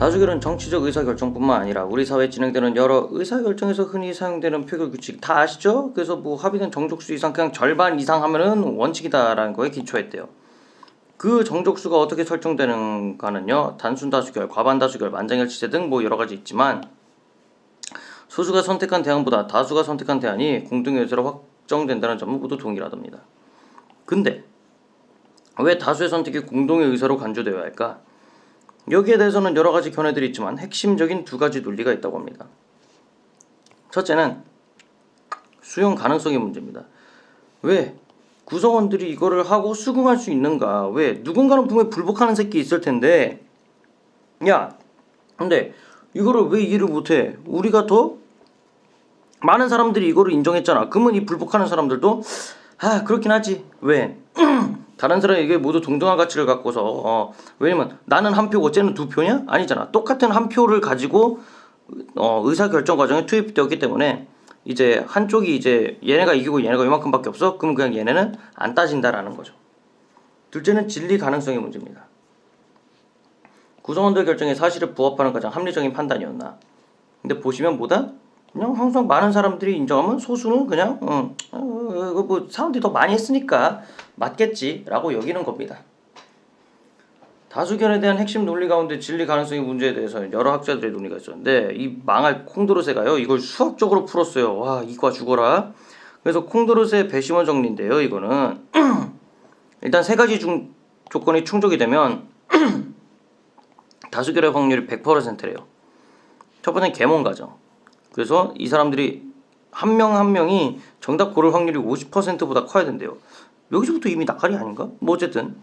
다수결은 정치적 의사결정뿐만 아니라 우리 사회에 진행되는 여러 의사결정에서 흔히 사용되는 표결 규칙 다 아시죠? 그래서 뭐 합의된 정족수 이상 그냥 절반 이상 하면은 원칙이다라는 거에 기초했대요. 그 정족수가 어떻게 설정되는가는요. 단순 다수결, 과반 다수결, 만장일치제 등 뭐 여러 가지 있지만 소수가 선택한 대안보다 다수가 선택한 대안이 공동의 의사로 확정된다는 점은 모두 동일하답니다. 근데 왜 다수의 선택이 공동의 의사로 간주되어야 할까? 여기에 대해서는 여러 가지 견해들이 있지만 핵심적인 두 가지 논리가 있다고 합니다. 첫째는 수용 가능성의 문제입니다. 왜 구성원들이 이거를 하고 수긍할 수 있는가? 왜 누군가는 분명히 불복하는 새끼 있을 텐데, 야, 근데 이거를 왜 이해를 못해? 우리가 더 많은 사람들이 이거를 인정했잖아. 그러면 이 불복하는 사람들도 아 그렇긴 하지. 왜? 다른 사람이 이게 모두 동등한 가치를 갖고서 어, 왜냐면 나는 한 표고 쟤는 두 표냐? 아니잖아. 똑같은 한 표를 가지고 어, 의사 결정 과정에 투입되었기 때문에 이제 한쪽이 이제 얘네가 이기고 얘네가 이만큼밖에 없어. 그럼 그냥 얘네는 안 따진다라는 거죠. 둘째는 진리 가능성의 문제입니다. 구성원들 결정에 사실에 부합하는 가장 합리적인 판단이었나? 근데 보시면 뭐다? 그냥 항상 많은 사람들이 인정하면 소수는 그냥 어, 어, 이거 뭐 사람들이 더 많이 했으니까 맞겠지라고 여기는 겁니다. 다수결에 대한 핵심 논리 가운데 진리 가능성의 문제에 대해서는 여러 학자들의 논의가 있었는데 이 망할 콩도르세가요 이걸 수학적으로 풀었어요. 와 이과 죽어라. 그래서 콩도르세 배심원 정리인데요. 이거는 일단 세 가지 중 조건이 충족이 되면 다수결의 확률이 100%래요. 첫 번째 계몽 과정. 그래서 이 사람들이 한명한 명이 정답 고를 확률이 50%보다 커야 된대요. 여기서부터 이미 나가리 아닌가? 뭐 어쨌든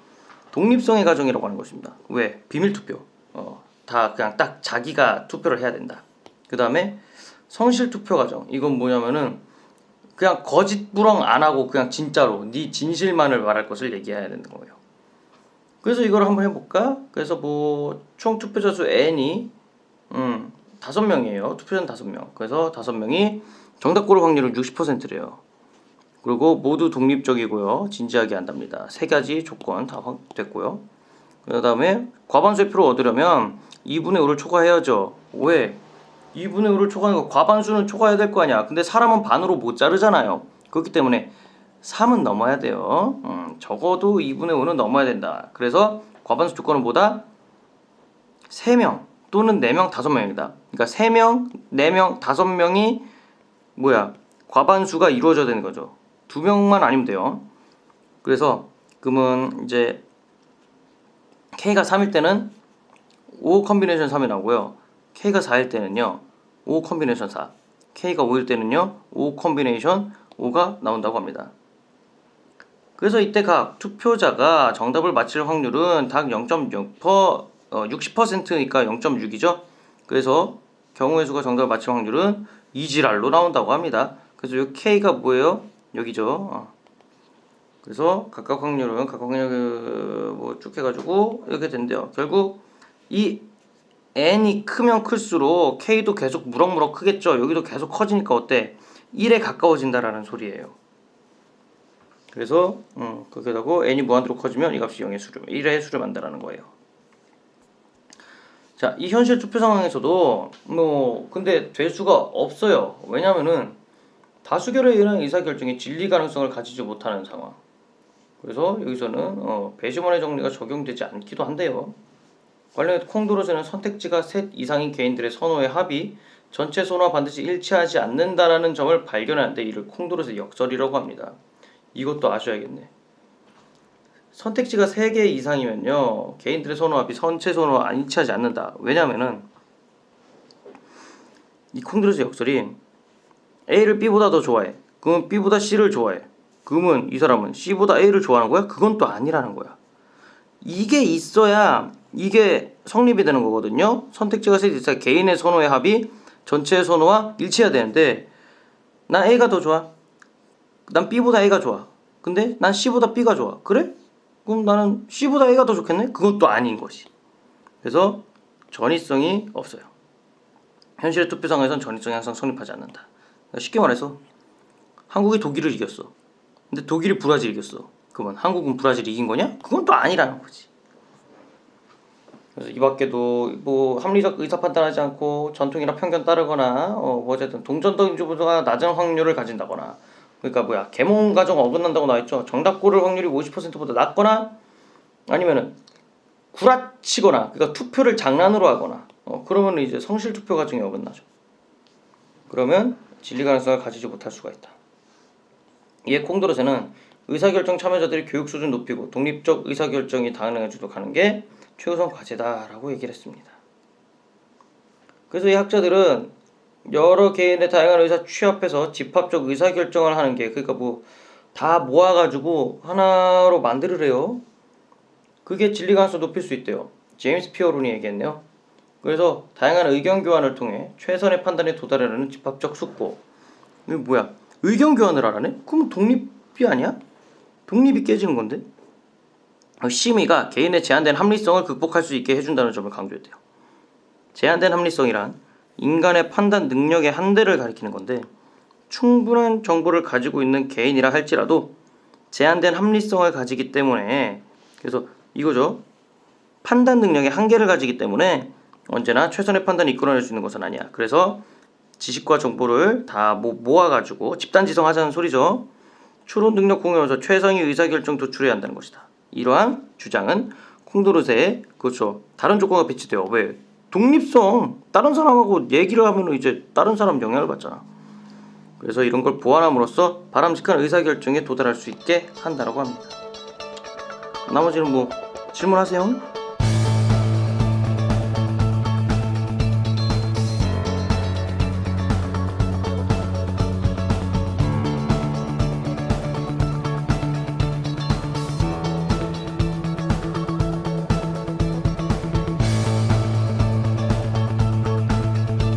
독립성의 과정이라고 하는 것입니다. 왜? 비밀 투표. 어, 다 그냥 딱 자기가 투표를 해야 된다. 그 다음에 성실 투표 과정. 이건 뭐냐면은 그냥 거짓 부렁 안 하고 그냥 진짜로 네 진실만을 말할 것을 얘기해야 되는 거예요. 그래서 이걸 한번 해볼까? 그래서 뭐 총 투표자 수 n이 음 다섯 명이에요. 투표자는 다섯 명. 그래서 다섯 명이 정답 고를 확률은 60%래요. 그리고 모두 독립적이고요. 진지하게 한답니다. 세 가지 조건 다 확- 됐고요. 그 다음에 과반수의 표를 얻으려면 2분의 5를 초과해야죠. 왜? 2분의 5를 초과하는 거 과반수는 초과해야 될 거 아니야. 근데 사람은 반으로 못 자르잖아요. 그렇기 때문에 3은 넘어야 돼요. 음, 적어도 2분의 5는 넘어야 된다. 그래서 과반수 조건은 뭐다? 3명 또는 4명, 5명이다. 그러니까 3명, 4명, 5명이 뭐야? 과반수가 이루어져야 되는 거죠. 두 명만 아니면 돼요. 그래서 그러면 이제 K가 3일 때는 5 컨비네이션 3이 나오고요. K가 4일 때는요. 5 컨비네이션 4. K가 5일 때는요. 5 컨비네이션 5가 나온다고 합니다. 그래서 이때 각 투표자가 정답을 맞힐 확률은 딱 0.6%, 어, 60%니까 0.6이죠. 그래서 경우의 수가 정답을 맞힐 확률은 이지랄로 나온다고 합니다. 그래서 이 K가 뭐예요? 여기죠. 어. 그래서 각각 확률은 각각 확률 뭐쭉 해가지고 이렇게 된대요. 결국 이 n이 크면 클수록 k도 계속 무럭무럭 크겠죠. 여기도 계속 커지니까 어때? 1에 가까워진다라는 소리예요. 그래서 음, 그렇게 되고 n이 무한대로 커지면 이 값이 0의 수렴, 1의 수렴한다라는 거예요. 자, 이 현실 투표 상황에서도 뭐 근데 될 수가 없어요. 왜냐면은 다수결에 의한 의사결정이 진리 가능성을 가지지 못하는 상황. 그래서 여기서는 어, 배심원의 정리가 적용되지 않기도 한데요. 관련해 콩도로세는 선택지가 셋 이상인 개인들의 선호의 합이 전체 선호와 반드시 일치하지 않는다라는 점을 발견하는데 이를 콩도로세 역설이라고 합니다. 이것도 아셔야겠네. 선택지가 3개 이상이면요. 개인들의 선호합이 전체 선호와 안 일치하지 않는다. 왜냐면은 이 콩도로세 역설이 A를 B보다 더 좋아해. 그러면 B보다 C를 좋아해. 그러면 이 사람은 C보다 A를 좋아하는 거야? 그건 또 아니라는 거야. 이게 있어야 이게 성립이 되는 거거든요. 선택지가 셋이 있어야 개인의 선호의 합이 전체의 선호와 일치해야 되는데 난 A가 더 좋아. 난 B보다 A가 좋아. 근데 난 C보다 B가 좋아. 그래? 그럼 나는 C보다 A가 더 좋겠네? 그건 또 아닌 것이. 그래서 전이성이 없어요. 현실의 투표 상황에선 전이성이 항상 성립하지 않는다. 그러니까 쉽게 말해서 한국이 독일을 이겼어. 근데 독일이 브라질 이겼어. 그러면 한국은 브라질 이긴 거냐? 그건 또 아니라는 거지. 그래서 이 밖에도 뭐 합리적 의사 판단하지 않고 전통이나 편견 따르거나 어, 뭐 어쨌든 동전도 인주보다 낮은 확률을 가진다거나 그러니까 뭐야 계몽 과정 어긋난다고 나와있죠. 정답 고를 확률이 50%보다 낮거나 아니면은 구라치거나 그러니까 투표를 장난으로 하거나 어, 그러면 이제 성실 투표 과정이 어긋나죠. 그러면 진리 가능성을 가지지 못할 수가 있다. 이에 콩도르세는 의사결정 참여자들이 교육 수준 높이고 독립적 의사결정이 가능해지도록 하는 게 최우선 과제다라고 얘기를 했습니다. 그래서 이 학자들은 여러 개인의 다양한 의사 취합해서 집합적 의사 결정을 하는 게 그러니까 뭐 다 모아가지고 하나로 만들으래요. 그게 진리 가능성 높일 수 있대요. 제임스 피어론이 얘기했네요. 그래서 다양한 의견 교환을 통해 최선의 판단에 도달하려는 집합적 숙고. 이게 뭐야? 의견 교환을 하라네? 그럼 독립이 아니야? 독립이 깨지는 건데? 심의가 개인의 제한된 합리성을 극복할 수 있게 해준다는 점을 강조했대요. 제한된 합리성이란 인간의 판단 능력의 한계를 가리키는 건데 충분한 정보를 가지고 있는 개인이라 할지라도 제한된 합리성을 가지기 때문에 그래서 이거죠. 판단 능력의 한계를 가지기 때문에 언제나 최선의 판단을 이끌어낼 수 있는 것은 아니야. 그래서 지식과 정보를 다 모- 모아가지고 집단지성하자는 소리죠. 추론 능력 공유에서 최상의 의사결정 도출해야 한다는 것이다. 이러한 주장은 콩도르세의 그렇죠. 다른 조건과 배치돼요. 왜? 독립성. 다른 사람하고 얘기를 하면 이제 다른 사람 영향을 받잖아. 그래서 이런 걸 보완함으로써 바람직한 의사결정에 도달할 수 있게 한다라고 합니다. 나머지는 뭐 질문하세요.